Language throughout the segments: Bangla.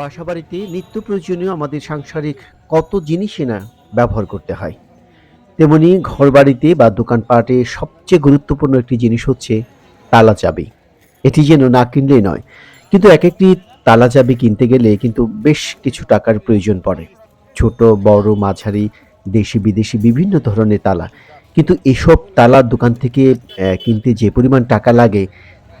বাসাবাড়িতে নিত্য প্রয়োজনীয় আমাদের সাংসারিক কত জিনিসই না ব্যবহার করতে হয়। তেমনি ঘরবাড়িতে বা দোকানপাটে সবচেয়ে গুরুত্বপূর্ণ একটি জিনিস হচ্ছে তালা চাবি। এটি যেন না কিনলেই নয়, কিন্তু এক একটি তালা চাবি কিনতে গেলে কিন্তু বেশ কিছু টাকার প্রয়োজন পড়ে। ছোট, বড়, মাঝারি, দেশি, বিদেশি বিভিন্ন ধরনের তালা। কিন্তু এসব তালার দোকান থেকে কিনতে যে পরিমাণ টাকা লাগে,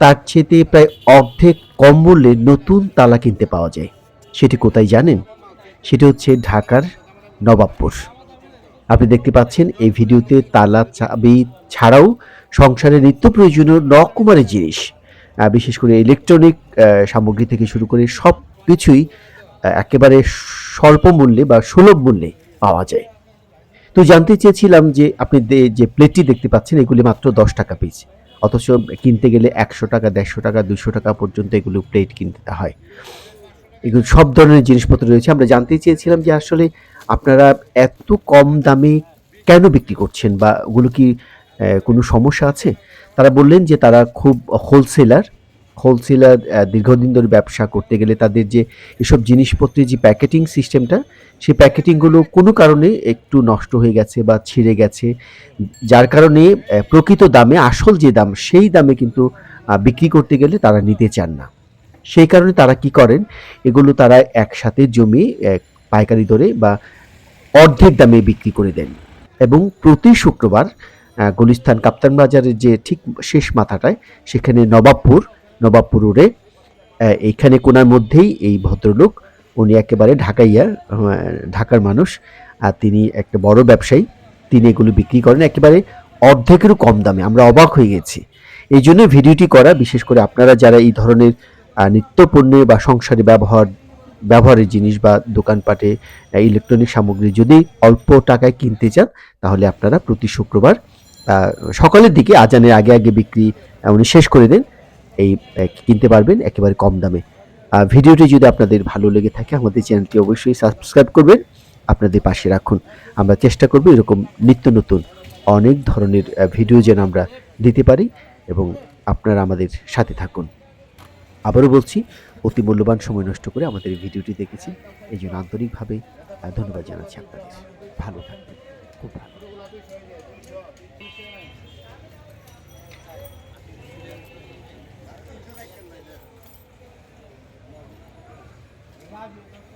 তার চেয়ে প্রায় অর্ধেক কম মূল্যে নতুন তালা কিনতে পাওয়া যায়। সেটি কোথায় জানেন? সেটি হচ্ছে ঢাকার নবাবপুর। আপনি দেখতে পাচ্ছেন, এই ভিডিওতে তালা, চাবি ছাড়াও সংসারে নিত্য প্রয়োজনীয় রকমারি জিনিস বিশেষ করে ইলেকট্রনিক সামগ্রী থেকে শুরু করে সব কিছুই একেবারে স্বল্প মূল্যে বা সুলভ মূল্যে পাওয়া যায়। তো জানতে চেয়েছিলাম যে আপনি যে প্লেটটি দেখতে পাচ্ছেন, এগুলি মাত্র দশ টাকা পিস অথচ কিনতে গেলে একশো টাকা, দেড়শো টাকা, দুশো টাকা পর্যন্ত এগুলো প্লেট কিনতে হয়। এগুলো সব ধরনের জিনিসপত্র রয়েছে। আমরা জানতে চেয়েছিলাম যে আসলে আপনারা এত কম দামে কেন বিক্রি করছেন বা ওগুলো কি কোনো সমস্যা আছে? তারা বললেন যে তারা খুব হোলসেলার হোলসেলার দীর্ঘদিন ধরে ব্যবসা করতে গেলে তাদের যে এসব জিনিসপত্রের যে প্যাকেটিং সিস্টেমটা, সেই প্যাকেটিংগুলো কোনো কারণে একটু নষ্ট হয়ে গেছে বা ছিঁড়ে গেছে, যার কারণে প্রকৃত দামে, আসল যে দাম, সেই দামে কিন্তু বিক্রি করতে গেলে তারা নিতে চান না। সেই কারণে তারা কি করেন? এগুলো তারা একসাথে জমি পাইকারি দরে বা অর্ধেক দামে বিক্রি করে দেন। এবং প্রতি শুক্রবার গুলিস্তান কাপ্তান বাজারের যে ঠিক শেষ মাথাটায়, সেখানে নবাবপুর নবাবপুর রোডে এইখানে কোনার মধ্যেই এই ভদ্রলোক, উনি একেবারে ঢাকাইয়া ঢাকার মানুষ, আর তিনি একটা বড় ব্যবসায়ী, তিনি এগুলো বিক্রি করেন একেবারে অর্ধেকেরও কম দামে। আমরা অবাক হয়ে গেছি। এই জন্য ভিডিওটি করা, বিশেষ করে আপনারা যারা এই ধরনের আহ, নিত্য পণ্যে বা সংসারে ব্যবহার ব্যবহারের জিনিস বা দোকানপাটে ইলেকট্রনিক সামগ্রী যদি অল্প টাকায় কিনতে চান তাহলে আপনারা প্রতি শুক্রবার সকালের দিকে আজানের আগে আগে বিক্রি উনি শেষ করে দেন। এই কিনতে পারবেন একেবারে কম দামে। ভিডিওটি যদি আপনাদের ভালো লেগে থাকে আমাদের চ্যানেলটি অবশ্যই সাবস্ক্রাইব করবেন আপনাদের পাশে রাখুন। আমরা চেষ্টা করব এরকম নিত্য নতুন অনেক ধরনের ভিডিও যেন আমরা দিতে পারি এবং আপনারা আমাদের সাথে থাকুন। আবারও বলছি, অতি মূল্যবান সময় নষ্ট করে আমাদের এই ভিডিওটি দেখেছি। এই জন্য আন্তরিকভাবে ধন্যবাদ জানাচ্ছি আপনাদের। ভালো থাকবেন। খুব ভালো। Five